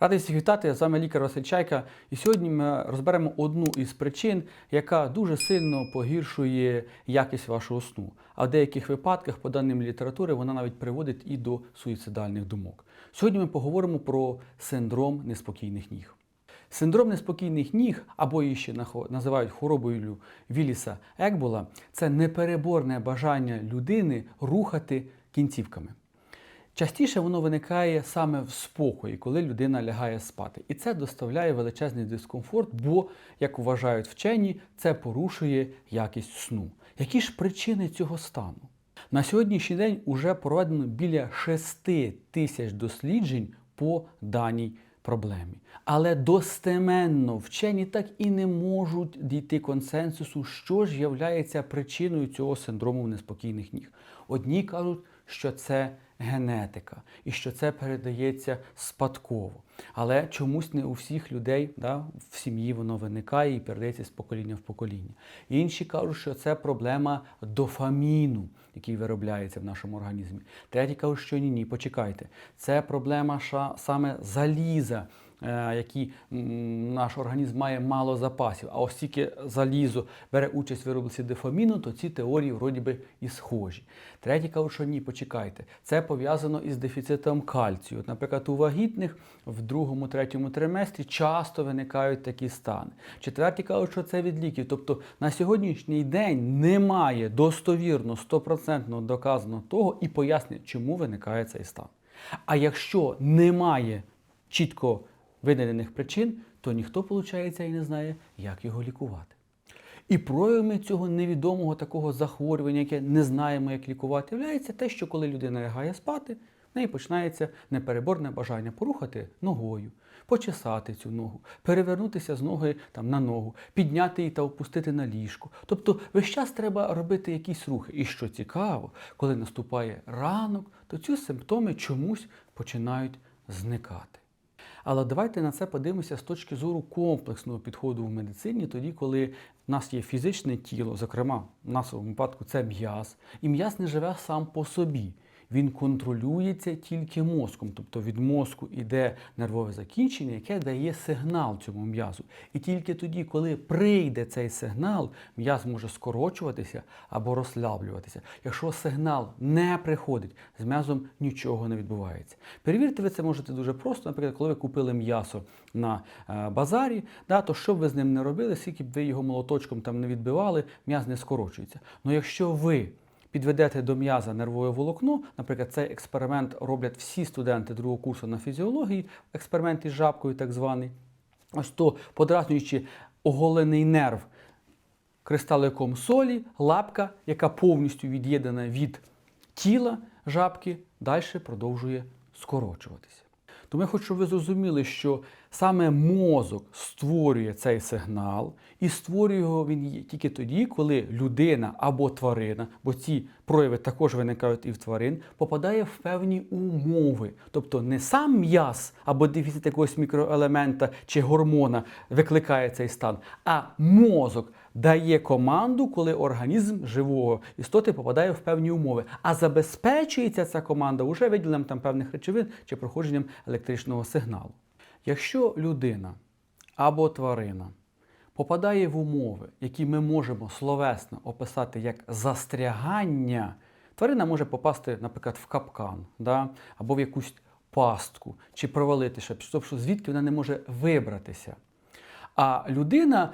Радий всіх вітати, з вами лікар Василь Чайка. І сьогодні ми розберемо одну із причин, яка дуже сильно погіршує якість вашого сну. А в деяких випадках, по даним літератури, вона навіть приводить і до суїцидальних думок. Сьогодні ми поговоримо про синдром неспокійних ніг. Синдром неспокійних ніг, або її ще називають хворобою Віліса Екбола, це непереборне бажання людини рухати кінцівками. Частіше воно виникає саме в спокої, коли людина лягає спати. І це доставляє величезний дискомфорт, бо, як вважають вчені, це порушує якість сну. Які ж причини цього стану? На сьогоднішній день уже проведено біля 6 тисяч досліджень по даній проблемі. Але достеменно вчені так і не можуть дійти консенсусу, що ж є причиною цього синдрому неспокійних ніг. Одні кажуть, що це генетика і що це передається спадково. Але чомусь не у всіх людей да, в сім'ї воно виникає і передається з покоління в покоління. Інші кажуть, що це проблема дофаміну, який виробляється в нашому організмі. Треті кажуть, що ні, ні, почекайте. Це проблема ша- саме заліза. Е, Які наш організм має мало запасів, а оскільки залізо бере участь в виробленні дофаміну, то ці теорії вроді би і схожі. Треті кажуть, що ні, почекайте. Це пов'язано із дефіцитом кальцію. Наприклад, у вагітних в другому, третьому триместрі часто виникають такі стани. Четверті кажуть, що це від ліків. Тобто на сьогоднішній день немає достовірно 100% доказано того і пояснення, чому виникає цей стан. А якщо немає чітко видалених причин, то ніхто, виходить, і не знає, як його лікувати. І проявами цього невідомого такого захворювання, яке не знаємо, як лікувати, являється те, що коли людина лягає спати, в неї починається непереборне бажання порухати ногою, почесати цю ногу, перевернутися з ноги там, на ногу, підняти її та опустити на ліжко. Тобто весь час треба робити якісь рухи. І що цікаво, коли наступає ранок, то ці симптоми чомусь починають зникати. Але давайте на це подивимося з точки зору комплексного підходу в медицині, тоді, коли в нас є фізичне тіло, зокрема, в нашому випадку це м'яз, і м'яз не живе сам по собі. Він контролюється тільки мозком, тобто від мозку йде нервове закінчення, яке дає сигнал цьому м'язу. І тільки тоді, коли прийде цей сигнал, м'яз може скорочуватися або розслаблюватися. Якщо сигнал не приходить, з м'язом нічого не відбувається. Перевірте, ви це можете дуже просто. Наприклад, коли ви купили м'ясо на е, базарі, да, то що б ви з ним не робили, скільки б ви його молоточком там не відбивали, м'яз не скорочується. Ну якщо ви підведете до м'яза нервове волокно, наприклад, цей експеримент роблять всі студенти другого курсу на фізіології, експеримент із жабкою так званий, ось то подразнюючи оголений нерв кристаликом солі, лапка, яка повністю від'єднана від тіла жабки, далі продовжує скорочуватися. Тому я хочу, щоб ви зрозуміли, що саме мозок створює цей сигнал, і створює його він тільки тоді, коли людина або тварина, бо ці прояви також виникають і в тварин, попадає в певні умови. Тобто не сам м'яз або дефіцит якогось мікроелемента чи гормона викликає цей стан, а мозок дає команду, коли організм живого істоти попадає в певні умови. А забезпечується ця команда уже виділенням там певних речовин чи проходженням електричного сигналу. Якщо людина або тварина попадає в умови, які ми можемо словесно описати як застрягання, тварина може попасти, наприклад, в капкан да? або в якусь пастку, чи провалитися, тобто звідки вона не може вибратися. А людина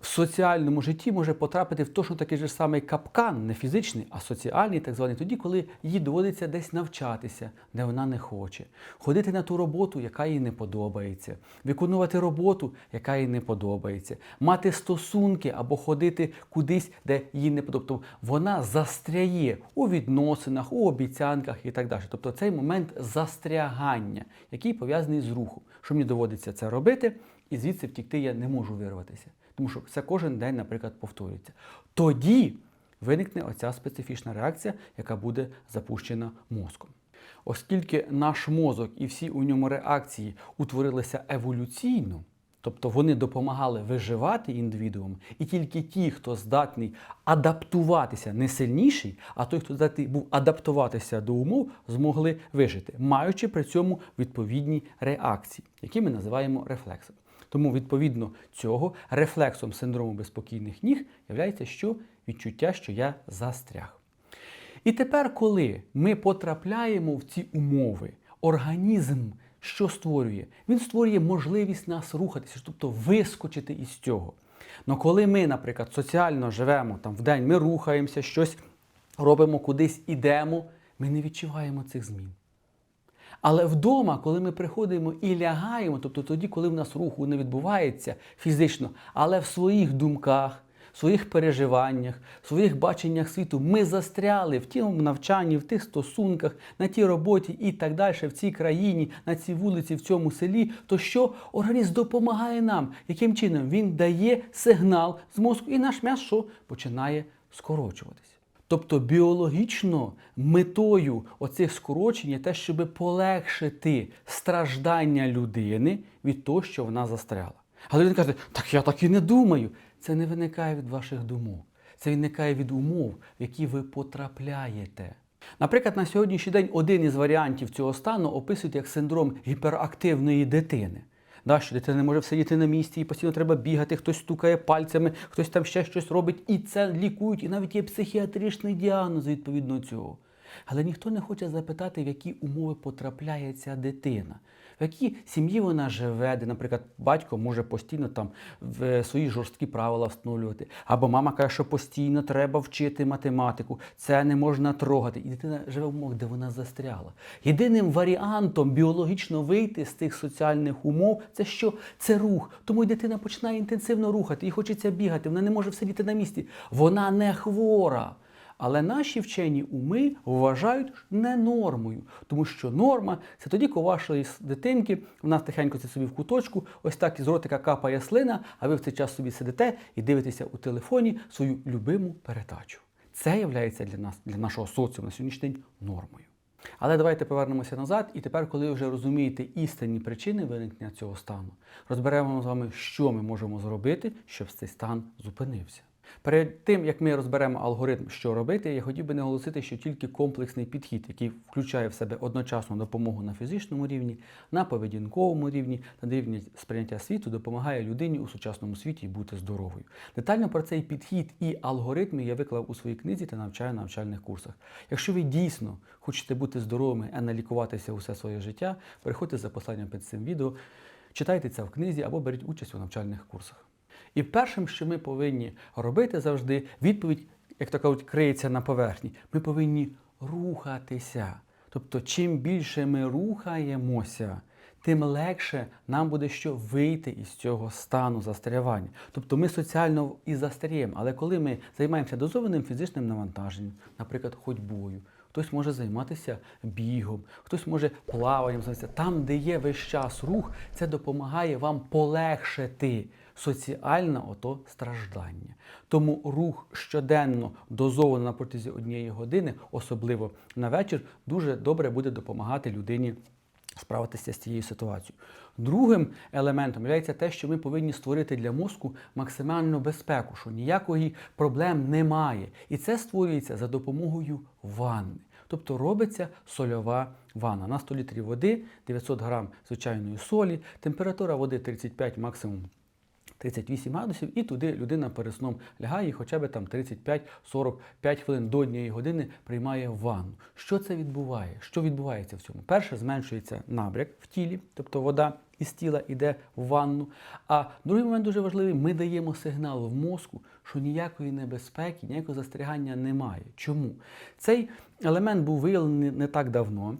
в соціальному житті може потрапити в точно такий же самий капкан, не фізичний, а соціальний, так званий, тоді, коли їй доводиться десь навчатися, де вона не хоче, ходити на ту роботу, яка їй не подобається, виконувати роботу, яка їй не подобається, мати стосунки або ходити кудись, де їй не подобається. Тобто Вона застряє у відносинах, у обіцянках і так далі. Тобто цей момент застрягання, який пов'язаний з рухом. Що мені доводиться це робити, і звідси втікти я не можу вирватися. Тому що це кожен день, наприклад, повторюється. Тоді виникне оця специфічна реакція, яка буде запущена мозком. Оскільки наш мозок і всі у ньому реакції утворилися еволюційно, Тобто вони допомагали виживати індивідуум, і тільки ті, хто здатний адаптуватися, не сильніший, а той, хто здатний був адаптуватися до умов, змогли вижити, маючи при цьому відповідні реакції, які ми називаємо рефлексом. Тому, відповідно цього, рефлексом синдрому безпокійних ніг є що відчуття, що я застряг. І тепер, коли ми потрапляємо в ці умови, організм що створює? Він створює можливість нас рухатися, тобто вискочити із цього. Но коли ми, наприклад, соціально живемо там в день, ми рухаємося, щось робимо, кудись ідемо, ми не відчуваємо цих змін. Але вдома, коли ми приходимо і лягаємо, тобто тоді, коли в нас руху не відбувається фізично, але в своїх думках, в своїх переживаннях, в своїх баченнях світу, ми застряли в тім навчанні, в тих стосунках, на тій роботі і так далі, в цій країні, на цій вулиці, в цьому селі, то що організм допомагає нам? Яким чином? Він дає сигнал з мозку, і наш м'яз що починає скорочуватися. Тобто біологічно метою оцих скорочень є те, щоб полегшити страждання людини від того, що вона застряла. Але людина каже, так я так і не думаю. Це не виникає від ваших думок. Це виникає від умов, в які ви потрапляєте. Наприклад, на сьогоднішній день один із варіантів цього стану описують як синдром гіперактивної дитини. Да, що дитина не може сидіти на місці, і постійно треба бігати, хтось стукає пальцями, хтось там ще щось робить, і це лікують, і навіть є психіатричний діагноз відповідно цього. Але ніхто не хоче запитати, в які умови потрапляє ця дитина, в якій сім'ї вона живе, де, наприклад, батько може постійно там в свої жорсткі правила встановлювати. Або мама каже, що постійно треба вчити математику, це не можна трогати. І дитина живе в умовах, де вона застряла. Єдиним варіантом біологічно вийти з тих соціальних умов це що? Це рух. Тому й дитина починає інтенсивно рухати, їй хочеться бігати, вона не може сидіти на місці. Вона не хвора. Але наші вчені уми вважають не нормою, тому що норма це тоді, коли вашої дитинки вона тихенько це собі в куточку, ось так із ротика капає слина, а ви в цей час собі сидите і дивитеся у телефоні свою любиму передачу. Це є для нас, для нашого соціуму на сьогоднішній день нормою. Але давайте повернемося назад, і тепер, коли ви вже розумієте істинні причини виникнення цього стану, розберемо з вами, що ми можемо зробити, щоб цей стан зупинився. Перед тим як ми розберемо алгоритм, що робити, я хотів би наголосити, що тільки комплексний підхід, який включає в себе одночасну допомогу на фізичному рівні, на поведінковому рівні та на рівні сприйняття світу, допомагає людині у сучасному світі бути здоровою. Детально про цей підхід і алгоритми я виклав у своїй книзі та навчаю на навчальних курсах. Якщо ви дійсно хочете бути здоровими, а не лікуватися усе своє життя, переходьте за посланням під цим відео, читайте це в книзі або беріть участь у навчальних курсах. І першим, що ми повинні робити завжди, відповідь, як то кажуть, криється на поверхні. Ми повинні рухатися. Тобто, чим більше ми рухаємося, тим легше нам буде що вийти із цього стану застрявання. Тобто ми соціально і застряємо. Але коли ми займаємося дозованим фізичним навантаженням, наприклад, ходьбою, хтось може займатися бігом, хтось може плаванням займатися. Там, де є весь час рух, це допомагає вам полегшити соціальне ото страждання. Тому рух щоденно дозовано на протязі однієї години, особливо на вечір, дуже добре буде допомагати людині. Справитися з цією ситуацією. Другим елементом є те, що ми повинні створити для мозку максимальну безпеку, що ніякої проблем немає. І це створюється за допомогою ванни. Тобто робиться сольова ванна. На 100 літрів води, 900 грам звичайної солі, температура води 35 максимум 38 градусів, і туди людина перед сном лягає і хоча б там 35-45 хвилин до однієї години приймає ванну. Що це відбуває? Що відбувається в цьому? Перше, зменшується набряк в тілі, тобто вода із тіла йде в ванну. А другий момент дуже важливий: ми даємо сигнал в мозку, що ніякої небезпеки, ніякого застерігання немає. Чому? Цей елемент був виявлений не так давно.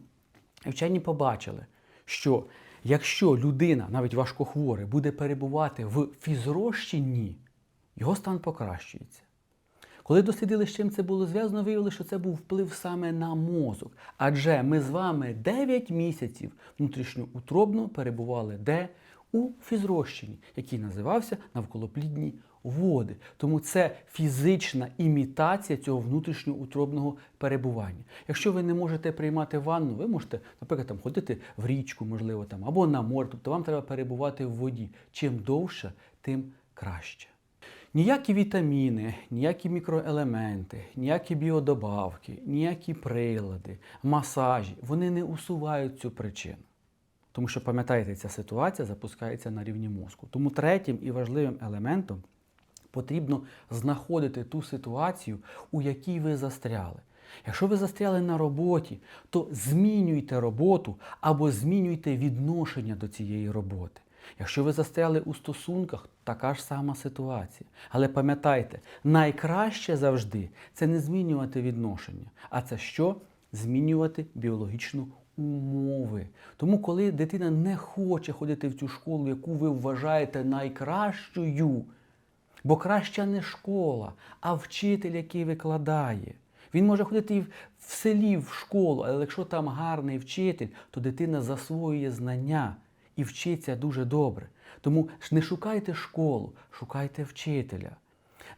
І вчені побачили, що Якщо людина, навіть важкохворий, буде перебувати в фізрозчині, його стан покращується. Коли дослідили, з чим це було зв'язано, виявили, що це був вплив саме на мозок. Адже ми з вами 9 місяців внутрішньоутробно перебували де? У фізрозчині, який називався навколоплідні води. Тому це фізична імітація цього внутрішньоутробного перебування. Якщо ви не можете приймати ванну, ви можете, наприклад, там ходити в річку, можливо, там або на море. Тобто вам треба перебувати в воді. Чим довше, тим краще. Ніякі вітаміни, ніякі мікроелементи, ніякі біодобавки, ніякі прилади, масажі, вони не усувають цю причину. Тому що, пам'ятаєте, ця ситуація запускається на рівні мозку. Тому третім і важливим елементом потрібно знаходити ту ситуацію, у якій ви застряли. Якщо ви застряли на роботі, то змінюйте роботу або змінюйте відношення до цієї роботи. Якщо ви застряли у стосунках, така ж сама ситуація. Але пам'ятайте, найкраще завжди це не змінювати відношення, а це що? Змінювати біологічну умови. Тому, коли дитина не хоче ходити в цю школу, яку ви вважаєте найкращою, бо краща не школа, а вчитель, який викладає. Він може ходити і в селі в школу, але якщо там гарний вчитель, то дитина засвоює знання і вчиться дуже добре. Тому ж не шукайте школу, шукайте вчителя.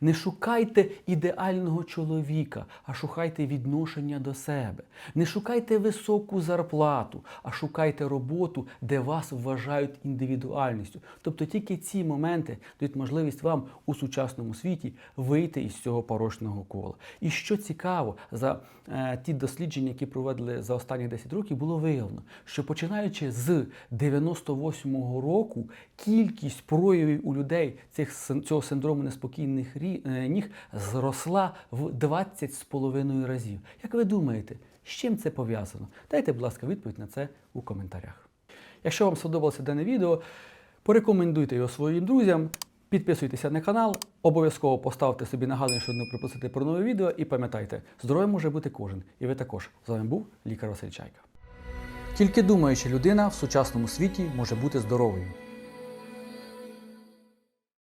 Не шукайте ідеального чоловіка, а шукайте відношення до себе. Не шукайте високу зарплату, а шукайте роботу, де вас вважають індивідуальністю. Тобто тільки ці моменти дають можливість вам у сучасному світі вийти із цього порочного кола. І що цікаво, за е, ті дослідження, які проводили за останні 10 років, було виявлено, що починаючи з 98-го року кількість проявів у людей цих, цього синдрому неспокійних рі- е, ніг зросла в 20 з половиною разів. Як ви думаєте, з чим це пов'язано? Дайте, будь ласка, відповідь на це у коментарях. Якщо вам сподобалося дане відео, порекомендуйте його своїм друзям, підписуйтеся на канал, обов'язково поставте собі нагадування, щоб не пропустити про нове відео. І пам'ятайте, здоровим може бути кожен. І ви також. З вами був лікар Василь Чайка. Тільки думаюча людина в сучасному світі може бути здоровою.